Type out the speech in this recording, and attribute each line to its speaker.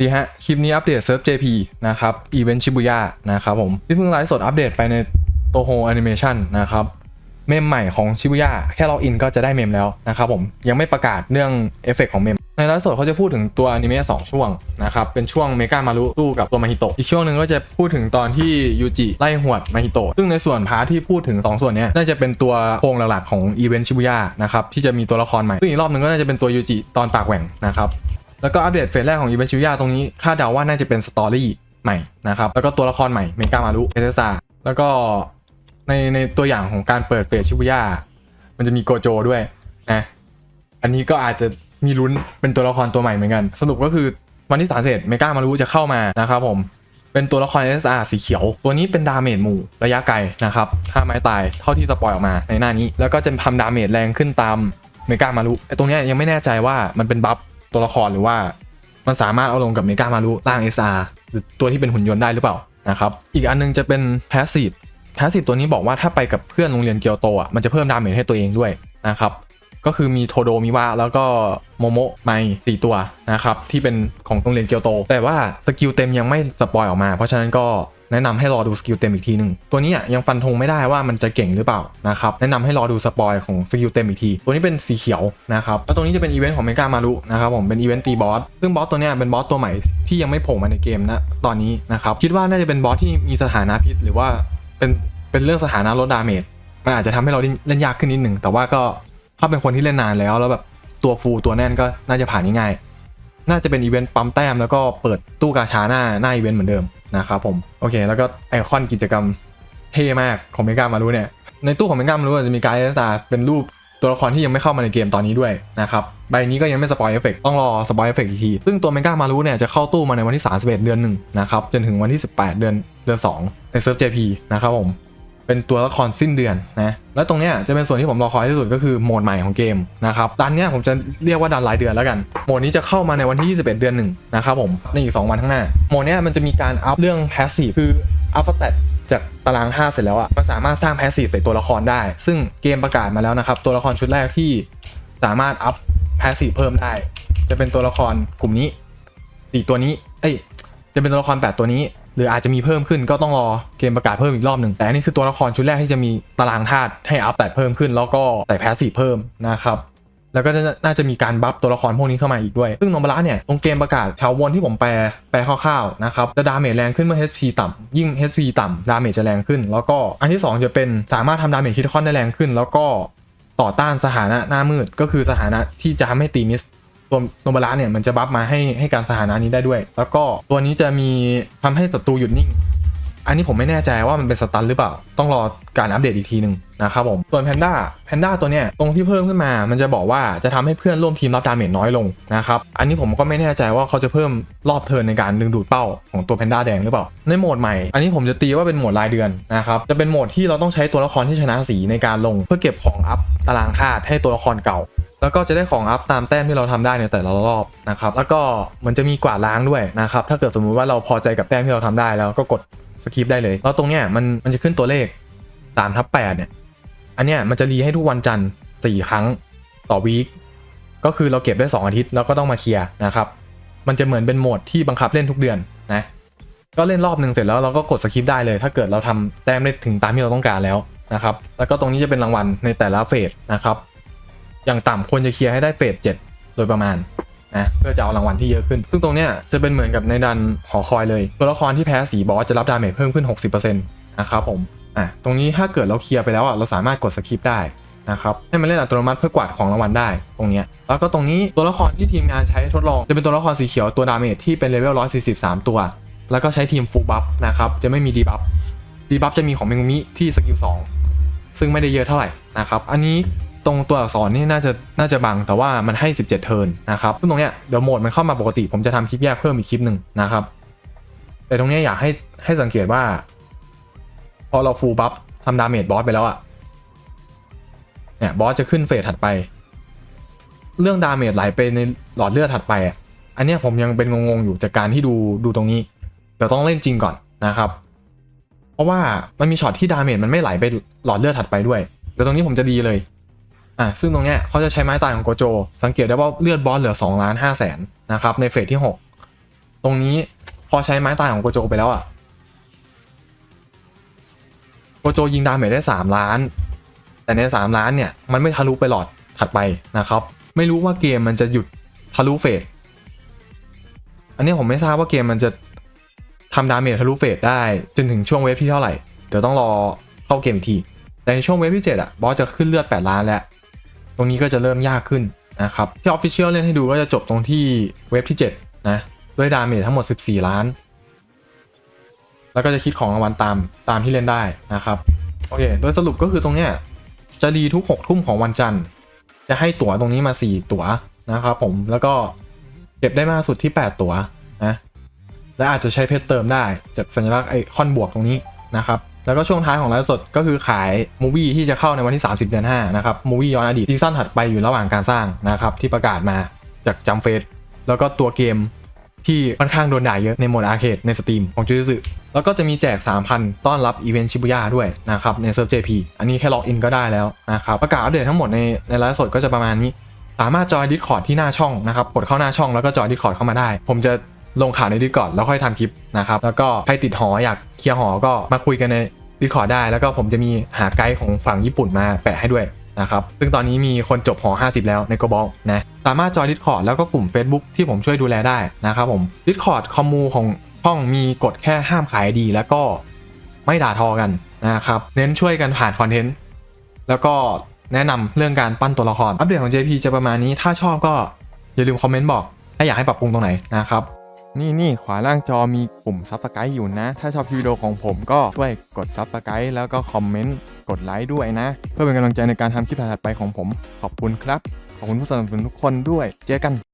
Speaker 1: ดีฮะ คลิปนี้อัปเดตเซิร์ฟ JP นะครับ อีเวนต์ชิบุย่านะครับผม ที่เพิ่งไลฟ์สดอัปเดตไปในโตโฮแอนิเมชันนะครับ เมมใหม่ของชิบุย่าแค่ล็อกอินก็จะได้เมมแล้วนะครับผม ยังไม่ประกาศเรื่องเอฟเฟกของเมม ในไลฟ์สดเขาจะพูดถึงตัวอนิเมะสองช่วงนะครับ เป็นช่วงเมกามารุสู้กับตัวมาฮิโตะ อีกช่วงหนึ่งก็จะพูดถึงตอนที่ยูจิไล่หวดมาฮิโตะ ซึ่งในส่วนพาร์ทที่พูดถึง 2 ส่วนนี้น่าจะเป็นตัวโครงหลักๆของอีเวนต์ชิบุย่านะครับที่จะมีตัวละครใหม่ซึ่งอีกรอบหนึ่งก็น่าจะเป็นตัวยูจิตอนปากแหว่งนะครับ แล้วก็อัปเดตเฟสแรกของอีเวนชิบุย่าตรงนี้คาดเดาว่าน่าจะเป็นสตอรี่ใหม่นะครับแล้วก็ตัวละครใหม่เมกามารุเอเซซาแล้วก็ในในตัวอย่างของการเปิดเฟสชิบุย่ามันจะมีโกโจด้วยนะอันนี้ก็อาจจะมีลุ้นเป็นตัวละครตัวใหม่เหมือนกัน สรุปก็คือวันที่สามเสร็จเมกามารู้จะเข้ามานะครับผมเป็นตัวละคร SR สีเขียว ตัวนี้เป็นดาเมจหมู่ระยะไกลนะครับถ้าไม้ตายเท่าที่สปอยออกมาในหน้านี้ แล้วก็จะทำดาเมจแรงขึ้นตามเมกามารุไอ้ตรงนี้ยังไม่แน่ใจว่ามันเป็นบัฟ ตัวละครหรือว่า มันสามารถเอาลงกับเมกามารุร่าง SR หรือตัวที่เป็นหุ่นยนต์ได้หรือเปล่านะครับอีกอันนึงจะเป็นแพสซีฟแพสซีฟตัวนี้บอกว่าถ้าไปกับเพื่อนโรงเรียนเกียวโตอะมันจะเพิ่มดาเมจให้ตัวเองด้วยนะครับก็คือมีโทโดมิวะแล้วก็โมโมะไมสี่ตัวนะครับที่เป็นของโรงเรียนเกียวโต แต่ว่าสกิลเต็มยังไม่สปอยออกมา เพราะฉะนั้นก็ แนะนำให้รอดูสกิลเต็มอีกทีหนึ่งตัวนี้ยังฟันธงไม่ได้ว่ามันจะเก่งหรือเปล่านะครับแนะนำให้รอดูสปอยของสกิลเต็มอีกที ตัวนี้เป็นสีเขียวนะครับแล้วตรงนี้จะเป็นอีเวนต์ของเมกามารุนะครับผมเป็นอีเวนต์ตีบอสซึ่งบอสตัวนี้เป็นบอสตัวใหม่ที่ยังไม่โผล่มาในเกมนะตอนนี้นะครับคิดว่าน่าจะเป็นบอสที่มีสถานะพิษหรือว่าเป็นเป็นเรื่องสถานะลดดาเมจมันอาจจะทำให้เราเล่นยากขึ้นนิดหนึ่งแต่ว่าก็ถ้าเป็นคนที่เล่นนานแล้วแล้วแบบตัวฟูตัวแน่นก็น่าจะผ่านง่ายๆน่าจะเป็นอีเวนต์ปั๊มแต้มแล้วก็เปิดตู้กาชาหน้าหน้าอีเวนต์เหมือนเดิม นะครับผมโอเค แล้วก็ไอคอนกิจกรรมเท่มากของเมกามารู้เนี่ยในตู้ของเมกามารู้จะมีการ์ดตาเป็นรูปตัวละครที่ยังไม่เข้ามาในเกมตอนนี้ด้วยนะครับใบนี้ก็ยังไม่สปอยเอฟเฟกต้องรอสปอยเอฟเฟกอีกที ซึ่งตัวเมกามารู้เนี่ยจะเข้าตู้มาในวันที่ 31 เดือนหนึ่งนะครับจนถึงวันที่ 18 เดือนเดือน2ในเซิร์ฟ JP นะครับผม เป็นตัวละครสิ้นเดือนนะแล้วตรงเนี้ยจะเป็นส่วนที่ผมรอคอยที่สุดก็คือโหมดใหม่ของเกมนะครับดันเนี้ยผมจะเรียกว่าดันรายเดือนแล้วกันโหมดนี้จะเข้ามาในวันที่ 21 เดือนหนึ่งนะครับผมในอีก 2 วันข้างหน้าโหมดเนี้ยมันจะมีการอัพเรื่องแพสซีฟคืออัพสเตตจากตารางธาเสร็จแล้วอะมันสามารถสร้างแพสซีฟใส่ตัวละครได้ ซึ่งเกมประกาศมาแล้วนะครับตัวละครชุดแรกที่สามารถอัพแพสซีฟเพิ่มได้ จะเป็นตัวละครกลุ่มนี้สี่ตัวนี้เอ้ยจะเป็นตัวละคร 8 ตัวนี้ หรืออาจจะมีเพิ่มขึ้นก็ต้องรอเกมประกาศเพิ่มอีกรอบหนึ่งแต่นนี้คือตัวละครชุดแรกที่จะมีตารางธาตุให้อัพแต่เพิ่มขึ้น แล้วก็แต่แพสซีฟเพิ่มนะครับแล้วก็จะน่าจะมีการบัฟตัวละครพวกนี้เข้ามาอีกด้วย ซึ่งโนบาระเนี่ย ตรงเกมประกาศแถวบนที่ผมแปล แปลคร่าวๆนะครับ จะดาเมจแรงขึ้นเมื่อ HP ต่ำ ยิ่ง HP ต่ำ ดาเมจจะแรงขึ้น แล้วก็อันที่ 2 จะเป็นสามารถทำดาเมจคิดคอนได้แรงขึ้น แล้วก็ต่อต้านสถานะหน้ามืด ก็คือสถานะที่จะทำให้ตีมิส ตัวโนบาระเนี่ยมันจะบัฟมาให้ให้การสถานะนี้ได้ด้วย แล้วก็ตัวนี้จะมีทำให้ศัตรูหยุดนิ่ง อันนี้ผมไม่แน่ใจว่ามันเป็นสตันหรือเปล่า ต้องรอการอัปเดตอีกทีหนึ่งนะครับผม ส่วนแพนด้าแพนด้าตัวเนี้ยตรงที่เพิ่มขึ้นมา มันจะบอกว่าจะทำให้เพื่อนร่วมทีมรับดาเมจน้อยลงนะครับ อันนี้ผมก็ไม่แน่ใจว่าเขาจะเพิ่มรอบเทิร์นในการดึงดูดเป้าของตัวแพนด้าแดงหรือเปล่า ในโหมดใหม่ อันนี้ผมจะตีว่าเป็นโหมดรายเดือนนะครับ จะเป็นโหมดที่เราต้องใช้ตัวละครที่ชนะสีในการลง เพื่อเก็บของอัพตารางธาตุให้ตัวละครเก่า แล้วก็จะได้ของอัพตามแต้มที่เราทำได้ในแต่ละรอบนะครับแล้วก็มันจะมีกวาดล้างด้วยนะครับถ้าเกิดสมมุติว่าเราพอใจกับแต้มที่เราทำได้แล้วก็กดสคิปได้เลยแล้วตรงเนี้ยมันมันจะขึ้นตัวเลข3ทับ8เนี่ยอันเนี้ยมันจะรีให้ทุกวันจันทร์4ครั้งต่อวีคก็คือเราเก็บได้ 2 อาทิตย์แล้วก็ต้องมาเคลียร์นะครับมันจะเหมือนเป็นโหมดที่บังคับเล่นทุกเดือนนะก็เล่นรอบหนึ่งเสร็จแล้วเราก็กดสคิปได้เลย ถ้าเกิดเราทำแต้มได้ถึงตามที่เราต้องการแล้วนะครับแล้วก็ตรงนี้จะเป็นรางวัลในแต่ละเฟสนะครับ อย่างต่ำควรจะเคลียร์ให้ได้เฟส7โดยประมาณนะเพื่อจะเอารางวัลที่เยอะขึ้น ซึ่งตรงเนี้ยจะเป็นเหมือนกับในดันหอคอยเลย ตัวละครที่แพ้สีบอสจะรับดาเมจเพิ่มขึ้น 60%นะครับผมอะตรงนี้ถ้าเกิดเราเคลียร์ไปแล้วอะเราสามารถกดสคิปได้นะครับให้มันเล่นอัตโนมัติเพื่อกวาดของรางวัลได้ตรงเนี้ยแล้วก็ตรงนี้ตัวละครที่ทีมงานใช้ทดลองจะเป็นตัวละครสีเขียวตัวดาเมจที่เป็นเลเวล143 ตัว แล้วก็ใช้ทีมฟูลบัฟนะครับจะไม่มีดีบัฟดีบัฟจะมีของเมงมิที่สกิล2ซึ่งไม่ได้เยอะเท่าไหร่นะครับอันนี้ ตรงตัวอักษรนี่น่าจะน่าจะบังแต่ว่ามันให้ 17 เทิร์นนะครับซึ่งตรงเนี้ยเดี๋ยวโหมดมันเข้ามาปกติ ผมจะทำคลิปแยกเพิ่มอีกคลิปหนึ่งนะครับ แต่ตรงเนี้ยอยากให้ให้สังเกตว่า พอเราฟูลบัฟทำดาเมจบอสไปแล้วอะเนี่ยบอสจะขึ้นเฟสถัดไป เรื่องดาเมจไหลไปในหลอดเลือดถัดไปอะอันเนี้ยผมยังเป็นงงๆอยู่จากการที่ดูดูตรงนี้เดี๋ยวต้องเล่นจริงก่อนนะครับ เพราะว่ามันมีช็อตที่ดาเมจมันไม่ไหลไปหลอดเลือดถัดไปด้วยเดี๋ยวตรงนี้ผมจะดีเลย อะซึ่งตรงเนี้ยเขาจะใช้ไม้ตายของโกโจ สังเกตได้ว่าเลือดบอสเหลือ2ล้าน5แสนนะครับในเฟสที่ 6 ตรงนี้พอใช้ไม้ตายของโกโจไปแล้วอะโกโจยิงดาเมจได้ 3 ล้าน แต่ใน 3 ล้านเนี่ย มันไม่ทะลุไปหลอดถัดไปนะครับ ไม่รู้ว่าเกมมันจะหยุดทะลุเฟสอันนี้ผมไม่ทราบว่าเกมมันจะทำดาเมจทะลุเฟสได้จนถึงช่วงเวฟที่เท่าไหร่ เดี๋ยวต้องรอเข้าเกมอีกที แต่ในช่วงเวฟที่ 7อะบอสจะขึ้นเลือด 8 ล้านแล้ว รงนี้ก็จะเริ่มยากขึ้นนะครับที่ Official เล่นให้ดูก็จะจบตรงที่เวฟที่ 7 นะ ด้วยดาเมจทั้งหมด 14 ล้าน แล้วก็จะคิดของรางวัลตามตามที่เล่นได้นะครับ โอเค โดยสรุปก็คือตรงเนี้ยจะรีทุก 6 ทุ่มของวันจันทร์ จะให้ตั๋วตรงนี้มา 4 ตั๋วนะครับผมแล้วก็เก็บได้มากสุดที่ 8 ตั๋วนะและอาจจะใช้เพชรเติมได้จากสัญลักษณ์ไอคอนบวกตรงนี้นะครับ แล้วก็ช่วงท้ายของไลฟ์สดก็คือขายมูวี่ที่จะเข้าในวันที่ 30 เดือน5นะครับมูวี่ย้อนอดีตซีซั่นถัดไปอยู่ระหว่างการสร้างนะครับที่ประกาศมาจากจัมเฟสแล้วก็ตัวเกมที่ค่อนข้างโดนด่าเยอะในโหมดอาร์เคดในสตรีมของจูซึแล้วก็จะมีแจก 3,000 ต้อนรับอีเวนต์ชิบุย่าด้วยนะครับในเซิร์ฟ JP อันนี้แค่ล็อกอินก็ได้แล้วนะครับประกาศอัปเดตทั้งหมดในในไลฟ์สดก็จะประมาณนี้ สามารถจอย Discord ที่หน้าช่องนะครับกดเข้าหน้าช่องแล้วก็จอย Discord เข้ามาได้ ผมจะลงข่าวใน Discord แล้วค่อยทำคลิปนะครับแล้วก็ใครติดหออยากเคลียร์หอก็มาคุยกันใน Discord ได้แล้วก็ผมจะมีหาไกด์ของฝั่งญี่ปุ่นมาแปะให้ด้วยนะครับซึ่งตอนนี้มีคนจบหอ 50 แล้วใน Global นะสามารถจอย Discord แล้วก็กลุ่ม Facebook ที่ผมช่วยดูแลได้นะครับผม Discord คอมมูของช่องมีกฎแค่ห้ามขายดี แล้วก็ไม่ด่าทอกันนะครับเน้นช่วยกันผ่านคอนเทนต์แล้วก็แนะนำเรื่องการปั้นตัวละคร อัปเดตของ JP จะประมาณนี้ ถ้าชอบก็อย่าลืมคอมเมนต์บอก ถ้าอยากให้ปรับปรุงตรงไหนนะครับ
Speaker 2: นี่นี่ขวาล่างจอมีปุ่มซับสไครต์อยู่นะ ถ้าชอบวิดีโอของผมก็ช่วยกดซับสไครต์แล้วก็คอมเมนต์ กดไลค์ด้วยนะ เพื่อเป็นกำลังใจในการทำคลิปถัดไปของผม ขอบคุณครับ ขอบคุณผู้สนับสนุนทุกคนด้วย เจอกัน